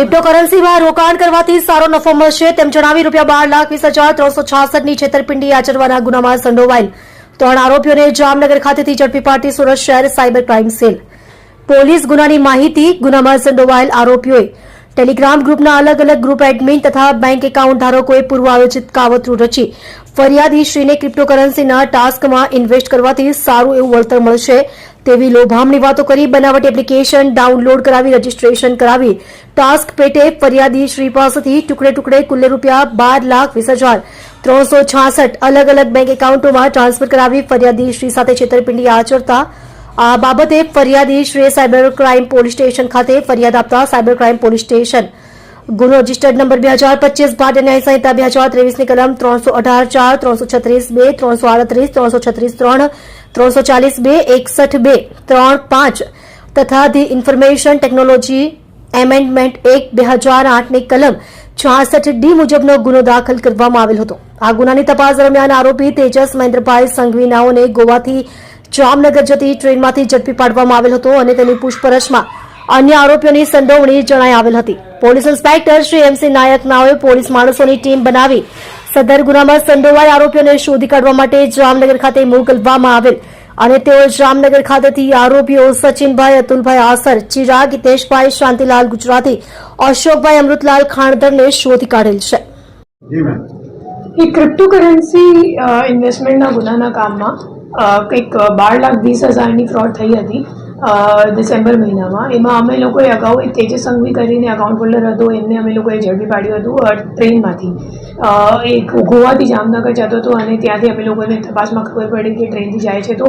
ક્રિપ્ટોકરન્સીમાં રોકાણ કરવાથી સારો નફો મળશે તેમ જણાવી રૂપિયા બાર લાખ વીસ હજાર ત્રણસો છાસઠની છેતરપિંડી આચરવાના ગુનામાં સંડોવાયેલ. ત્રણ આરોપીઓને જામનગર ખાતેથી ઝડપી પાડતી સુરત શહેર સાયબર ક્રાઇમ સેલ. પોલીસ ગુનાની માહિતી ગુનામાં સંડોવાયેલ આરોપીઓએ ટેલિગ્રામ ગ્રુપના અલગ અલગ ગ્રુપ એડમિન તથા બેંક એકાઉન્ટ ધારકોએ પૂર્વ આયોજિત કાવતરું રચી ફરિયાદીશ્રીને ક્રિપ્ટોકરન્સીના ટાસ્કમાં ઇન્વેસ્ટ કરવાથી સારું એવું વળતર મળશે તેવી લોભામણી વાતો કરી બનાવટી એપ્લિકેશન ડાઉનલોડ કરાવી, રજીસ્ટ્રેશન કરાવી. ટાસ્ક પેટે ફરિયાદી શ્રી પાસેથી ટુકડે ટુકડે કુલ્લે રૂપિયા બાર લાખ વીસ હજાર ત્રણસો છાસઠ અલગ અલગ બેંક એકાઉન્ટોમાં ટ્રાન્સફર કરાવી ફરિયાદી શ્રી સાથે છેતરપિંડી આચરતા આ બાબતે ફરિયાદી શ્રેય સાયબર ક્રાઇમ પોલીસ સ્ટેશન ખાતે ફરિયાદ આપતા સાયબર ક્રાઇમ પોલીસ સ્ટેશન ગુનો રજિસ્ટર્ડ નંબર બે હજાર પચીસ ભારતીય ન્યાય સંહિતા બે હજાર ત્રેવીસની કલમ ત્રણસો અઢાર ચાર, ત્રણસો છત્રીસ બે, ત્રણસો આડત્રીસ, ત્રણસો છત્રીસ ત્રણ, ત્રણસો ચાલીસ બે, એકસઠ બે, ત્રણ પાંચ તથા ધી ઇન્ફોર્મેશન ટેકનોલોજી એમેન્ડમેન્ટ એક બે હજાર આઠની કલમ છાસઠ ડી મુજબનો ગુનો દાખલ કરવામાં આવેલ હતો. આ ગુનાની તપાસ દરમિયાન આરોપી તેજસ મહેન્દ્રભાઈ સંઘવી ગોવાથી જામનગર જતી ટ્રેનમાંથી ઝડપી પાડવામાં આવેલ હતો અને તેની પૂછપરછમાં અન્ય આરોપીઓની સંડોવણી જણાઈ આવેલ હતી. Police inspector Shri MC Nayak નાઓએ police માણસોની ટીમ બનાવી સદર ગુનામાં સંડોવાય આરોપીઓને શોધી કાઢવા માટે જામનગર ખાતે મોકલવામાં આવેલ અને તેઓ જામનગર ખાતેથી આરોપીઓ સચિનભાઈ અતુલભાઈ આસર ચિરાગ હિતેશભાઈ શાંતિલાલ ગુજરાતી અશોકભાઈ અમૃતલાલ ખાણદરને શોધી કાઢેલ છે. જી એ ક્રિપ્ટોકરન્સી ઇન્વેસ્ટમેન્ટના ગુનાના કામમાં કંઈક બાર લાખ વીસ હજારની ફ્રોડ થઈ હતી ડિસેમ્બર મહિનામાં. એમાં અમે લોકોએ અગાઉ એક તેજસ સંઘવી કરીને અકાઉન્ટ હોલ્ડર હતો, એમને અમે લોકોએ ઝડપી પાડ્યું હતું ટ્રેનમાંથી એક ગોવાથી જામનગર જતો હતો અને ત્યાંથી અમે લોકોને તપાસમાં ખબર પડી કે ટ્રેનથી જાય છે તો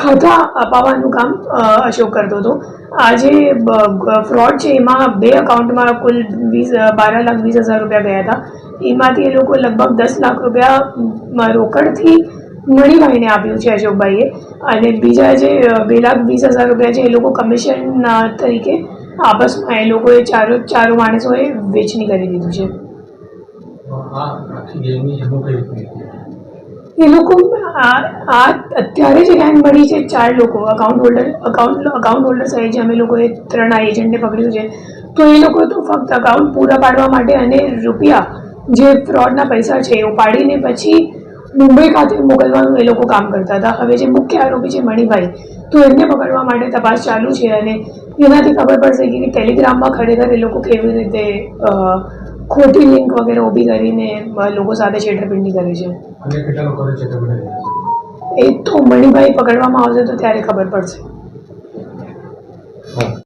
ખાતા અપાવવાનું કામ અશોક કરતો હતો. આ જે ફ્રોડ છે, એમાં બે અકાઉન્ટમાં કુલ વીસ બાર લાખ વીસ હજાર રૂપિયા ગયા હતા. એમાંથી એ લોકો લગભગ દસ લાખ રૂપિયા રોકડથી મણિભાઈને આપ્યું છે અશોકભાઈએ. અને બીજા જે બે લાખ વીસ હજાર રૂપિયા છે, એ લોકો કમિશન તરીકે આપસમાં એ લોકોએ ચારો ચારો માણસોએ વેચણી કરી દીધું છે. એ લોકો આ અત્યારે જે ગેંગ મળી છે ચાર લોકો. Account holder account account holder સાહેબ જે અમે લોકોએ ત્રણ આ એજન્ટને પકડ્યું છે. તો એ લોકો તો ફક્ત અકાઉન્ટ પૂરા પાડવા માટે અને રૂપિયા જે ફ્રોડના પૈસા છે, એ ઉપાડીને પછી મુંબઈ ખાતે મોકલવાનું એ લોકો કામ કરતા હતા. હવે જે મુખ્ય આરોપી છે મણિભાઈ, તો એમને પકડવા માટે તપાસ ચાલુ છે અને એનાથી ખબર પડશે કે ટેલિગ્રામમાં ખરેખર એ લોકો કેવી રીતે ખોટી લિંક વગેરે ઊભી કરીને લોકો સાથે છેતરપિંડી કરે છે. એ તો મણિભાઈ પકડવામાં આવશે તો ત્યારે ખબર પડશે.